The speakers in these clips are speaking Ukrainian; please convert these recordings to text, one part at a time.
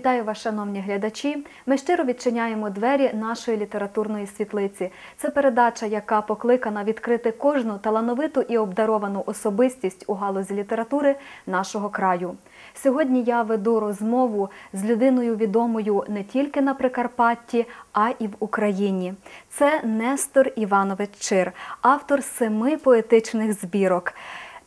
Вітаю вас, шановні глядачі. Ми щиро відчиняємо двері нашої літературної світлиці. Це передача, яка покликана відкрити кожну талановиту і обдаровану особистість у галузі літератури нашого краю. Сьогодні я веду розмову з людиною відомою не тільки на Прикарпатті, а і в Україні. Це Нестор Іванович Чир, автор семи поетичних збірок.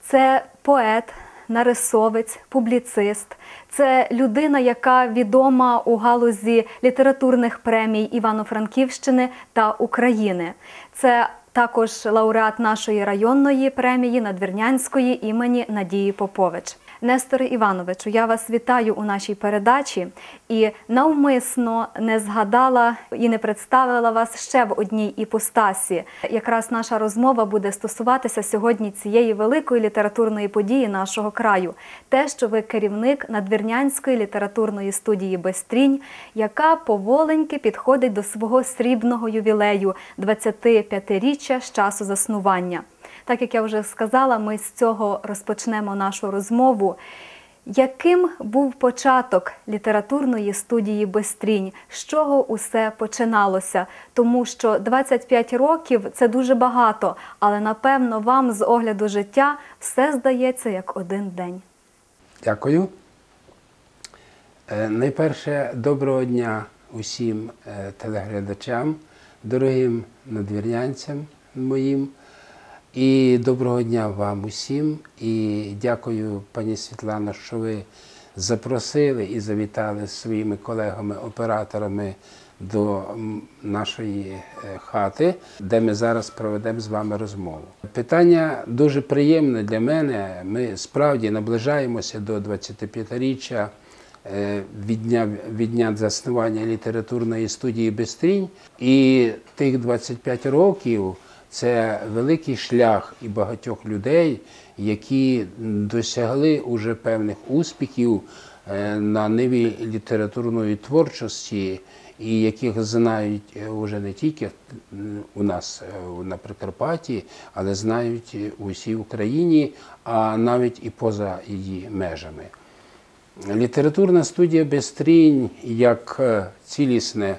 Це поет, нарисовець, публіцист. Це людина, яка відома у галузі літературних премій Івано-Франківщини та України. Це також лауреат нашої районної премії Надвірнянської імені Надії Попович. Несторе Івановичу, я вас вітаю у нашій передачі і навмисно не згадала і не представила вас ще в одній іпостасі. Якраз наша розмова буде стосуватися сьогодні цієї великої літературної події нашого краю, те, що ви керівник надвірнянської літературної студії Бестрінь, яка поволеньки підходить до свого срібного ювілею 25-річчя з часу заснування. Так як я вже сказала, ми з цього розпочнемо нашу розмову. Яким був початок літературної студії Бестрінь? З чого усе починалося? Тому що 25 років це дуже багато, але напевно вам з огляду життя все здається як один день. Дякую. Е, Найперше, доброго дня усім е, телеглядачам, дорогим надвірнянцям моїм. І доброго дня вам усім. І дякую, пані Світлано, що ви запросили і завітали своїми колегами-операторами до нашої е, хати, де ми зараз проведемо з вами розмову. Питання дуже приємне для мене. Ми справді наближаємося до 25-річчя е, від дня, від дня заснування літературної студії Бестрінь. І тих 25 років це великий шлях і багатьох людей, які досягли уже певних успіхів е, на ниві літературної творчості, і яких знають вже не тільки у нас е, на Прикарпатті, але знають у всій Україні, а навіть і поза її межами. Літературна студія Бестрінь як е, цілісне е,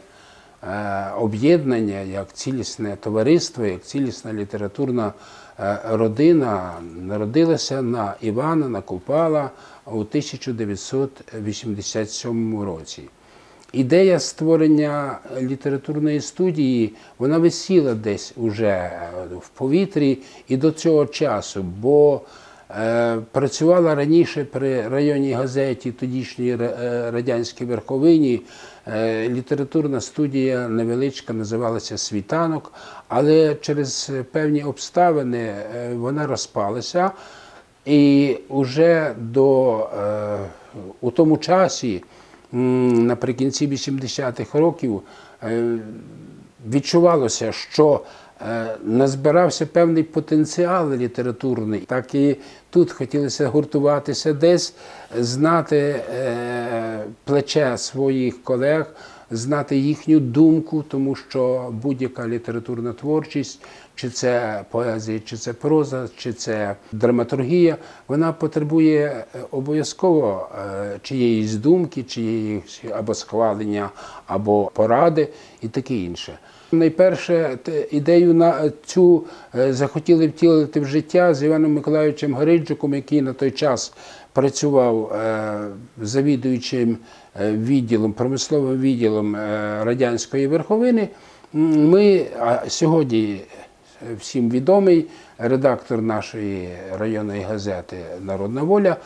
об'єднання, як цілісне товариство, як цілісна літературна е, родина народилася на Івана на Купала у 1987 році. Ідея створення літературної студії вона висіла десь уже в повітрі і до цього часу, бо е, працювала раніше при районній газеті тодішньої Ра- е, радянській верховині. Е, літературна студія невеличка називалася Світанок, але через певні обставини е, вона розпалася. І вже до, е, у тому часі, наприкінці 80-х років, е, відчувалося, що е, назбирався певний потенціал літературний. Так і тут хотілося гуртуватися десь, знати е, плече своїх колег, знати їхню думку, тому що будь-яка літературна творчість, чи це поезія, чи це проза, чи це драматургія, вона потребує е, обов'язково е, чиєїсь думки, чиєїсь або схвалення, або поради і таке інше. Найперше ідею на цю е, захотіли втілити в життя з Іваном Миколаївичем Гриджуком, який на той час працював е, завідуючим е, відділом, промисловим відділом е, радянської верховини. Ми сьогодні всім відомий редактор нашої районної газети Народна воля.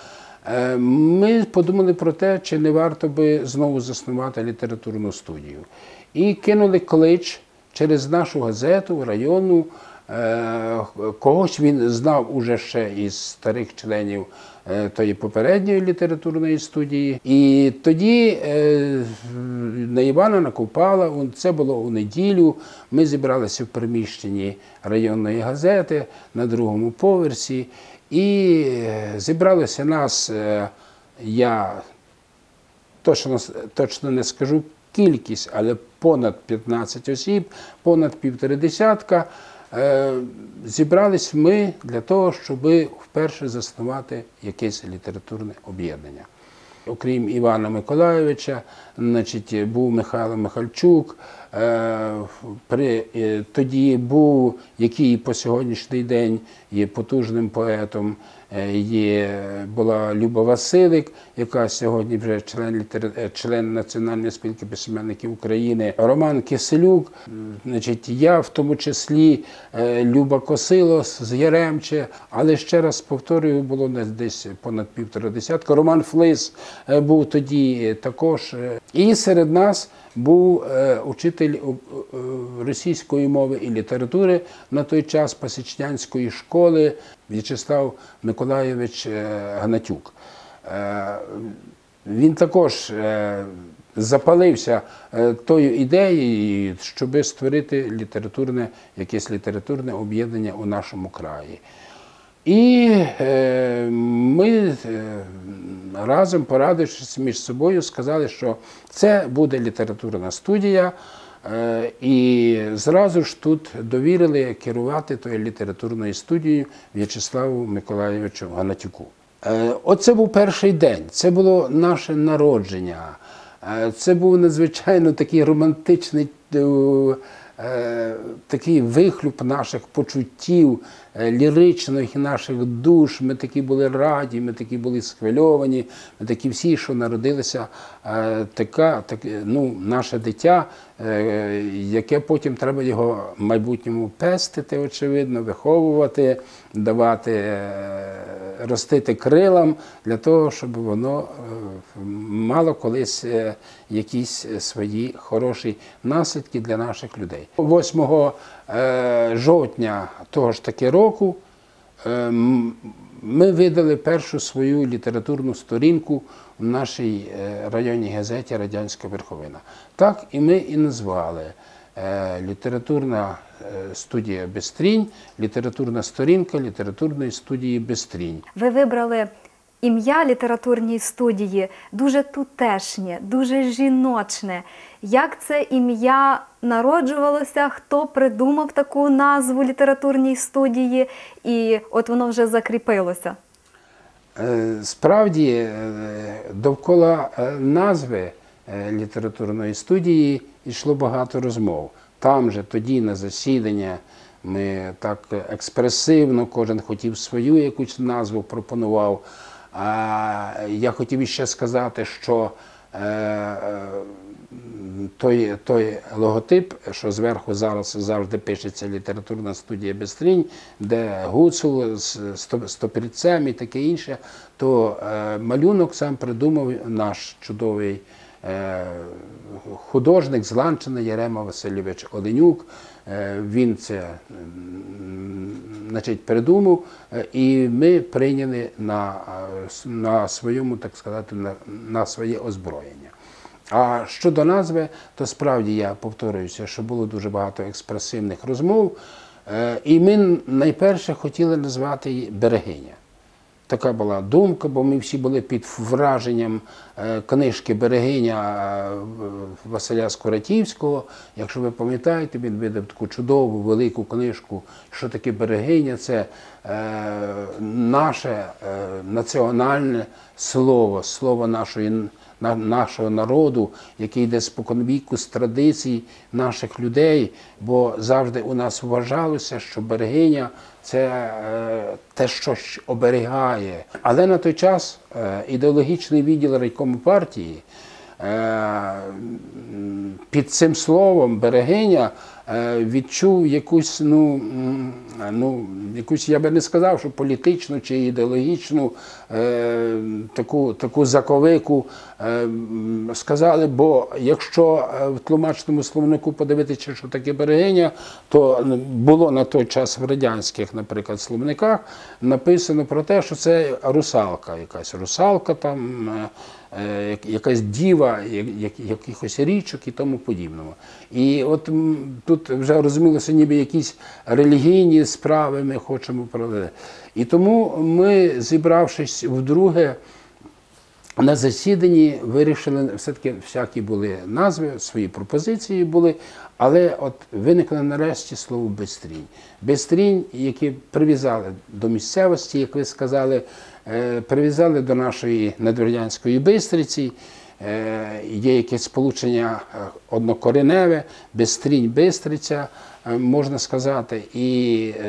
Е, Ми подумали про те, чи не варто би знову заснувати літературну студію. І кинули клич через нашу газету районну. Е, Когось він знав уже ще із старих членів е, тої попередньої літературної студії. І тоді е, на Івана Накупала, це було у неділю. Ми зібралися в приміщенні районної газети на другому поверсі. І зібралося нас, я точно, точно не скажу кількість, але понад 15 осіб, понад півтори десятка. Е, Зібрались ми для того, щоб вперше заснувати якесь літературне об'єднання. окрім Івана Миколайовича, значить, був Михайло Михальчук. Е, При, е, тоді був, який по сьогоднішній день є потужним поетом, е, є, була Люба Василик, яка сьогодні вже член, член Національної спілки письменників України, Роман Киселюк, значить, я в тому числі Люба Косилос з Яремче, але ще раз повторюю, було десь- понад півтора десятка. Роман Флис був тоді також. І серед нас був учитель е, е, російської мови і літератури на той час Пасічнянської школи В'ячеслав Миколайович е, Гнатюк. Він також запалився тою ідеєю, щоб створити літературне, якесь літературне об'єднання у нашому краї. І ми разом, порадившись між собою, сказали, що це буде літературна студія. Е, і зразу ж тут довірили керувати тою літературною студією В'ячеславу Миколайовичу Ганатюку. Е, Оце був перший день, це було наше народження. Е, Це був надзвичайно такий романтичний такий вихлюп наших почуттів, ліричних наших душ. Ми такі були раді, ми такі були схвильовані, ми такі всі, що народилися, е, така, так, ну, наше дитя, е, яке потім треба його майбутньому пестити, очевидно, виховувати, давати, е, ростити крилам для того, щоб воно е, мало колись е, якісь свої хороші наслідки для наших людей. 8 е, жовтня того ж таки року е, м- ми видали першу свою літературну сторінку в нашій е, районній газеті Радянська Верховина. Так і ми і назвали е, літературна е, студія Бестрінь, літературна сторінка літературної студії Бестрінь. Ви вибрали ім'я літературній студії дуже тутешнє, дуже жіночне. Як це ім'я народжувалося? Хто придумав таку назву літературній студії? І от воно вже закріпилося. Е, Справді е, довкола е, назви літературної студії йшло багато розмов. Там же тоді на засідання ми так експресивно, кожен хотів свою якусь назву пропонував. А я хотів іще сказати, що е, е, той, той логотип, що зверху зараз завжди пишеться літературна студія Бестрінь, де гуцул з сто- стопірцем і таке інше, то е, малюнок сам придумав наш чудовий художник з Ланчина Ярема Васильович Оленюк. Е, він це значить, придумав, е, і ми прийняли на, е, на своєму, так сказати, на, на своє озброєння. А щодо назви, то справді я повторююся, що було дуже багато експресивних розмов. І ми найперше хотіли назвати її берегиня. Така була думка, бо ми всі були під враженням е, книжки Берегиня е, Василя Скоратівського. Якщо ви пам'ятаєте, він видав таку чудову велику книжку, що таке берегиня, це е, наше національне слово, слово нашої на- нашого народу, який йде споконвіку з традицій наших людей, бо завжди у нас вважалося, що берегиня це е, те, що оберігає. Але на той час е, ідеологічний відділ райкому партії е, під цим словом берегиня відчув якусь, ну, ну, якусь, я би не сказав, що політичну чи ідеологічну е, таку, таку заковику е, сказали, бо якщо е, в тлумачному словнику подивитися, що таке берегиня, то було на той час в радянських, наприклад, словниках написано про те, що це русалка, якась русалка там. е, е, якась діва, як- як- якихось річок і тому подібного. І от тут вже розумілося, ніби якісь релігійні справи ми хочемо провести. І тому ми, зібравшись вдруге, на засіданні вирішили, все-таки всякі були назви, свої пропозиції були, але от виникло нарешті слово Бестрінь. Бестрінь, які прив'язали до місцевості, як ви сказали, е, прив'язали до нашої надвірнянської Бистриці. Е, Є якесь сполучення е, однокореневе, Бестрінь, Бистриця, можна сказати, і е,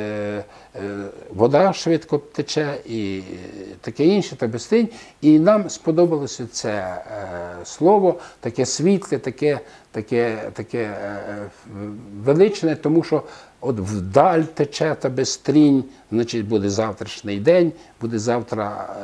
е, вода швидко тече, і е, таке інше, та Бестрінь. І нам сподобалося це е, слово, таке світле, таке, таке, таке е, величне, тому що от вдаль тече та Бестрінь, значить буде завтрашній день, буде завтра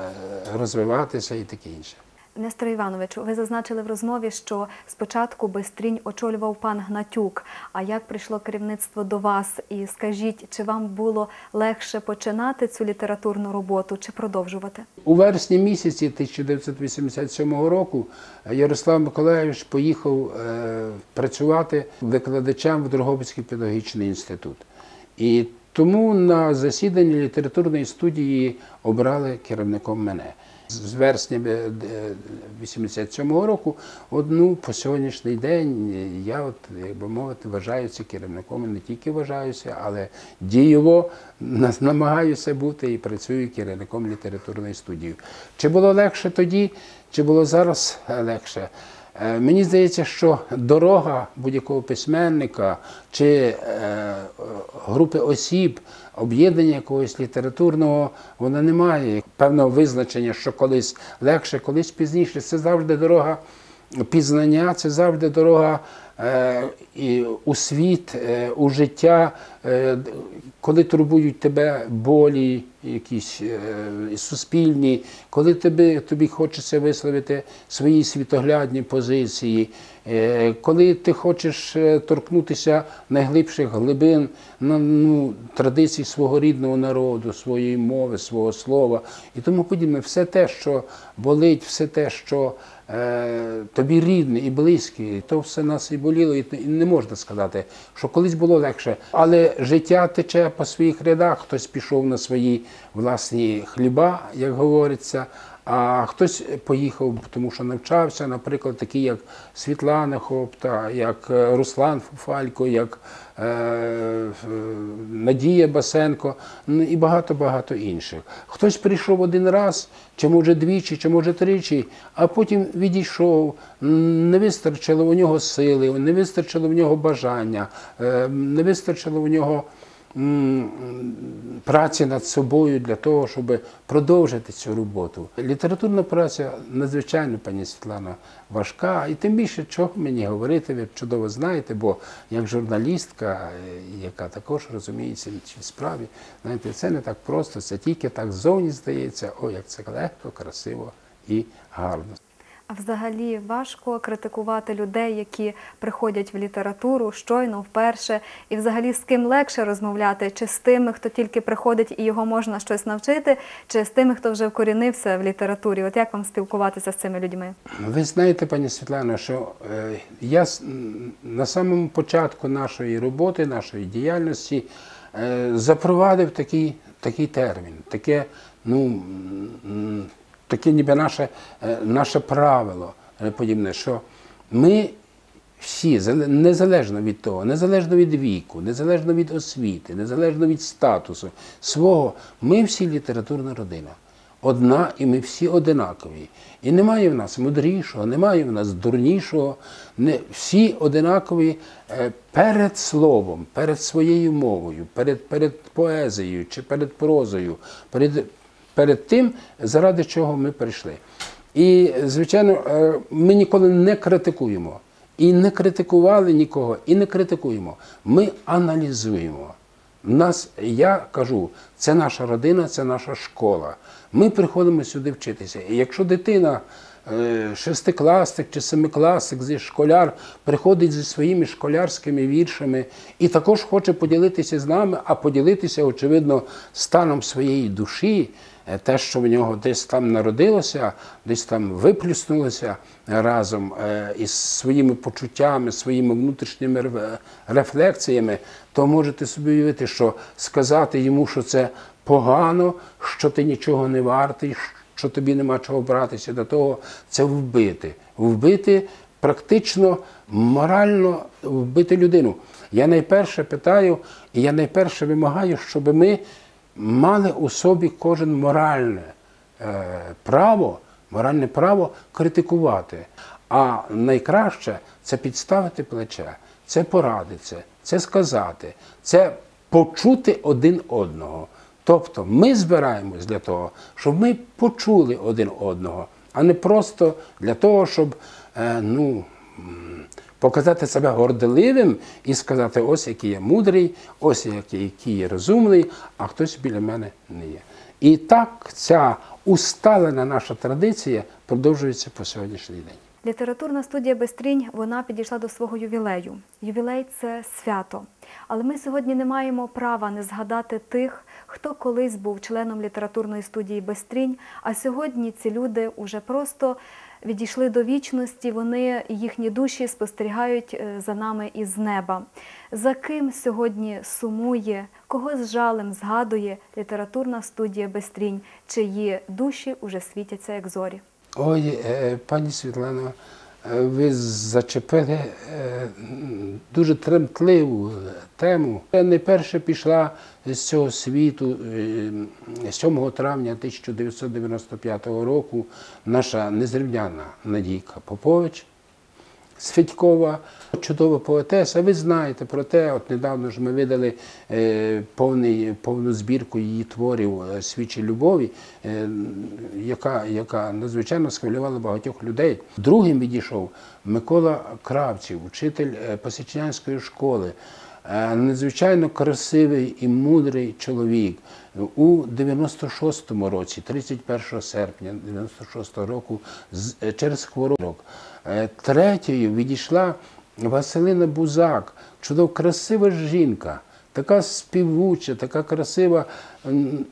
е, розвиватися і таке інше. Нестор Івановичу, ви зазначили в розмові, що спочатку Бестрінь очолював пан Гнатюк. А як прийшло керівництво до вас? І скажіть, чи вам було легше починати цю літературну роботу чи продовжувати? У вересні місяці 1987 року Ярослав Миколаївич поїхав е, працювати викладачем в Дрогобицький педагогічний інститут. І тому на засіданні літературної студії обрали керівником мене. З вересня 87-го року, одну по сьогоднішній день я, от, як би мовити, вважаюся керівником, не тільки вважаюся, але дієво намагаюся бути і працюю керівником літературної студії. Чи було легше тоді, чи було зараз е, легше? Е, Мені здається, що дорога будь-якого письменника чи е, е, групи осіб, об'єднання якогось літературного, вона не має певного визначення, що колись легше, колись пізніше. Це завжди дорога пізнання, це завжди дорога е, і у світ, е, у життя, е, коли турбують тебе болі, якісь е, суспільні, коли тобі, тобі хочеться висловити свої світоглядні позиції, коли ти хочеш е, торкнутися найглибших глибин ну, традицій свого рідного народу, своєї мови, свого слова і тому подібне, все те, що болить, все те, що е, тобі рідне і близьке, то все нас і боліло, і не можна сказати, що колись було легше. Але життя тече по своїх рядах, хтось пішов на свої власні хліба, як говориться. А хтось поїхав, тому що навчався, наприклад, такі як Світлана Хопта, як е, Руслан Фуфалько, як е, е, Надія Басенко і багато-багато інших. Хтось прийшов один раз, чи може двічі, чи може тричі, а потім відійшов, не вистачило у нього сили, не вистачило в нього бажання, е, не вистачило в нього праці над собою для того, щоб продовжити цю роботу. Літературна праця надзвичайно, пані Світлана, важка, і тим більше, чого мені говорити, ви чудово знаєте, бо як журналістка, е, яка також розуміється в цій справі, знаєте, це не так просто, це тільки так зовні здається, о, як це легко, красиво і гарно. А взагалі важко критикувати людей, які приходять в літературу щойно вперше, і взагалі з ким легше розмовляти, чи з тими, хто тільки приходить і його можна щось навчити, чи з тими, хто вже вкорінився в літературі. От як вам спілкуватися з цими людьми? Ви знаєте, пані Світлано, що е, я на самому початку нашої роботи, нашої діяльності е, запровадив такий, такий термін, таке, ну, таке ніби наше, е, наше правило е, подібне, що ми всі, незалежно від того, незалежно від віку, незалежно від освіти, незалежно від статусу свого, ми всі літературна родина. Одна, і ми всі одинакові. І немає в нас мудрішого, немає в нас дурнішого. Не, всі одинакові е, перед словом, перед своєю мовою, перед, перед поезією чи перед прозою, перед, перед тим, заради чого ми прийшли. І, звичайно, е, ми ніколи не критикуємо. І не критикували нікого, і не критикуємо. Ми аналізуємо. Нас, я кажу, це наша родина, це наша школа. Ми приходимо сюди вчитися. І якщо дитина, е, шестикласник чи семикласник, зі школяр, приходить зі своїми школярськими віршами і також хоче поділитися з нами, а поділитися, очевидно, станом своєї душі, те, що в нього десь там народилося, десь там виплюснулося разом е, із своїми почуттями, своїми внутрішніми рефлексіями, то можете собі уявити, що сказати йому, що це погано, що ти нічого не вартий, що тобі нема чого братися до того, це вбити. Вбити практично морально вбити людину. Я найперше питаю, і я найперше вимагаю, щоб ми мали у собі кожен моральне е, право, моральне право критикувати. А найкраще це підставити плече, це порадити, це сказати, це почути один одного. Тобто ми збираємось для того, щоб ми почули один одного, а не просто для того, щоб е, ну, показати себе горделивим і сказати, ось який я мудрий, ось який я розумний, а хтось біля мене не є. І так ця усталена наша традиція продовжується по сьогоднішній день. Літературна студія Бестрінь вона підійшла до свого ювілею. Ювілей це свято. Але ми сьогодні не маємо права не згадати тих, хто колись був членом літературної студії Бестрінь, а сьогодні ці люди уже просто відійшли до вічності. Вони їхні душі спостерігають е, за нами із неба. За ким сьогодні сумує, кого з жалем згадує літературна студія Бестрінь, чиї душі уже світяться як зорі. Ой, е, пані Світлано, е, ви зачепили е, дуже тремтливу е, тему. Я перше пішла з цього світу е, 7 травня 1995 року наша незрівняна Надійка Попович. Святькова, чудова поетеса. Ви знаєте про те, от недавно ж ми видали е, повний, повну збірку її творів е, Свічі любові, е, яка, яка надзвичайно схвилювала багатьох людей. Другим відійшов Микола Кравців, вчитель Посічнянської школи. Надзвичайно красивий і мудрий чоловік. У 96-му році, 31 серпня 96-го року, через хворобу. Е, Третьою відійшла Василина Бузак, чудово красива жінка, така співуча, така красива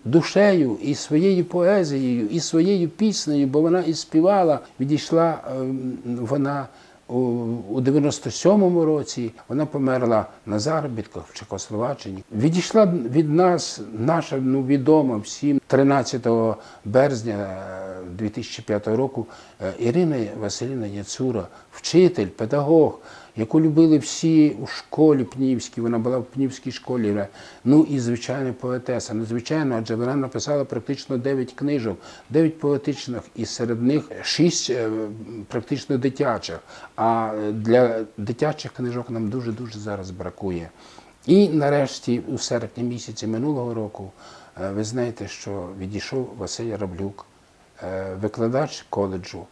душею і своєю поезією, і своєю піснею, бо вона і співала. Відійшла ем, вона у, у 97-му році вона померла на заробітках в Чехословаччині. Відійшла від нас наша ну, відома всім 13 березня е, 2005 року е, Ірина Василівна Яцура, вчитель, педагог, яку любили всі у школі Пнівській, вона була в Пнівській школі. е, Ну і звичайно поетеса. Надзвичайно, адже вона написала практично 9 книжок, 9 поетичних, і серед них 6 практично дитячих. А е, для дитячих книжок нам дуже-дуже зараз бракує. І нарешті, у серпні місяці минулого року, е, ви знаєте, що відійшов Василь Раблюк, е, викладач коледжу.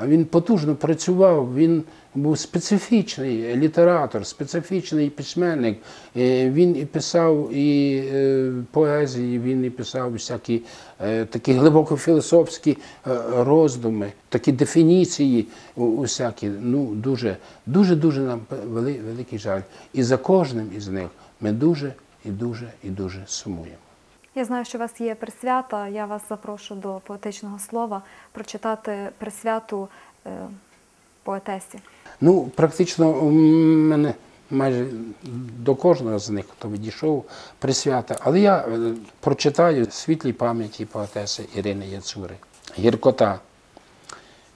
А він потужно працював, він був специфічний літератор, специфічний письменник. Е, Він і писав і е, поезії, він і писав всякі е, такі глибоко філософські е, роздуми, такі дефініції усякі. Ну, дуже, дуже, дуже нам вели- великий жаль. І за кожним із них ми дуже і дуже і дуже сумуємо. Я знаю, що у вас є присвята. Я вас запрошу до поетичного слова прочитати присвяту е, поетесі. Ну, практично у мене майже до кожного з них, хто відійшов, присвята. Але я е, прочитаю світлій пам'яті поетеси Ірини Яцури. Гіркота.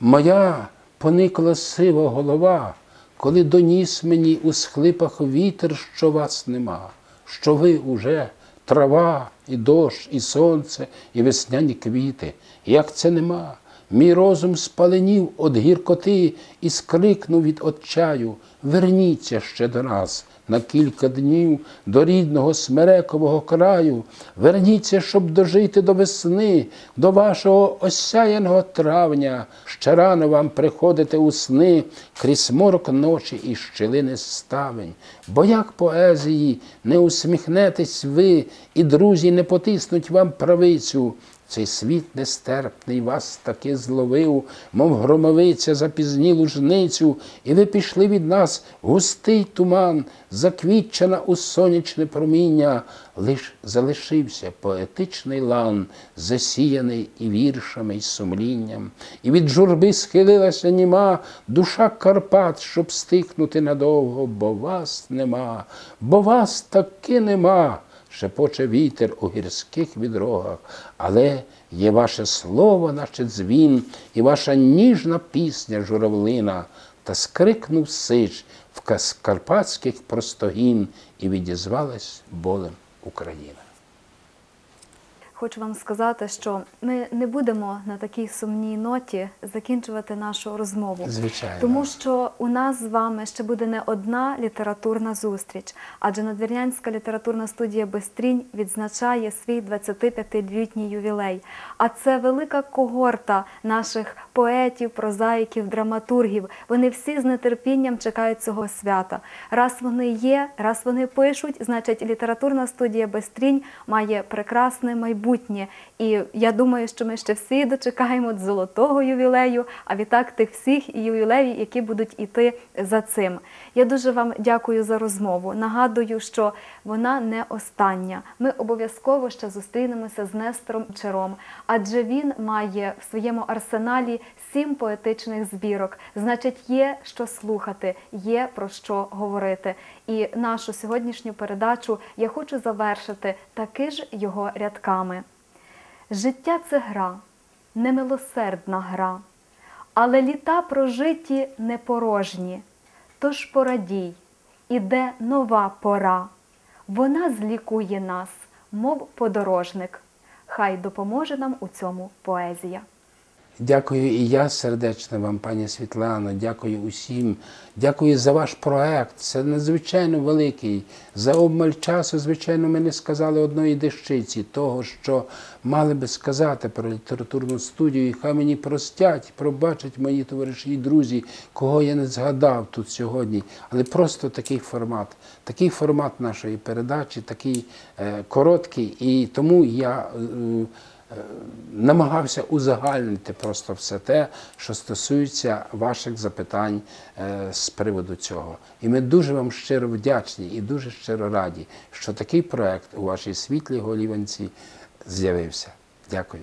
Моя поникла сива голова, коли доніс мені у схлипах вітер, що вас нема, що ви уже трава, і дощ, і сонце, і весняні квіти. Як це нема? Мій розум спаленів від гіркоти і скрикнув від отчаю. Верніться ще до нас на кілька днів до рідного смерекового краю. Верніться, щоб дожити до весни, до вашого осяяного травня. Ще рано вам приходити у сни крізь морок ночі і щілини ставень. Бо як поезії не усміхнетесь ви, і друзі не потиснуть вам правицю. Цей світ нестерпний вас таки зловив, мов громовиця запізнілу жницю, і ви пішли від нас густий туман, заквітчена у сонячне проміння, лиш залишився поетичний лан, засіяний і віршами, і сумлінням, і від журби схилилася німа душа Карпат, щоб стихнути надовго, бо вас нема, бо вас таки нема шепоче вітер у гірських відрогах, але Є ваше слово, наче дзвін, і ваша ніжна пісня журавлина, та скрикнув сич в карпатських простогін, і відізвалась болем Україна. Хочу вам сказати, що ми не будемо на такій сумній ноті закінчувати нашу розмову. Звичайно. Тому що у нас з вами ще буде не одна літературна зустріч, адже Надвірнянська літературна студія Бестрінь відзначає свій 25-літній ювілей. А це велика когорта наших поетів, прозаїків, драматургів. Вони всі з нетерпінням чекають цього свята. Раз вони є, раз вони пишуть, значить літературна студія Бестрінь має прекрасне майбутнє. І я думаю, що ми ще всі дочекаємо золотого ювілею, а відтак тих всіх ювілеїв, які будуть іти за цим. Я дуже вам дякую за розмову. Нагадую, що вона не остання. Ми обов'язково ще зустрінемося з Нестором Чером, адже він має в своєму арсеналі сім поетичних збірок. Значить, є що слухати, є про що говорити. І нашу сьогоднішню передачу я хочу завершити таки ж його рядками. Життя це гра, немилосердна гра, але літа прожиті не порожні. Тож порадій, іде нова пора. Вона злікує нас, мов подорожник. Хай допоможе нам у цьому поезія. Дякую і я сердечно вам, пані Світлано. Дякую усім. Дякую за ваш проект. Це надзвичайно великий. За обмаль часу, звичайно, ми не сказали одної дещиці того, що мали би сказати про літературну студію. І хай мені простять, пробачать мої товариші і друзі, кого я не згадав тут сьогодні. Але просто такий формат, такий формат нашої передачі, такий е, короткий. І тому я. е, намагався узагальнити просто все те, що стосується ваших запитань е, з приводу цього. І ми дуже вам щиро вдячні і дуже щиро раді, що такий проект у вашій світлій голіванці з'явився. Дякую.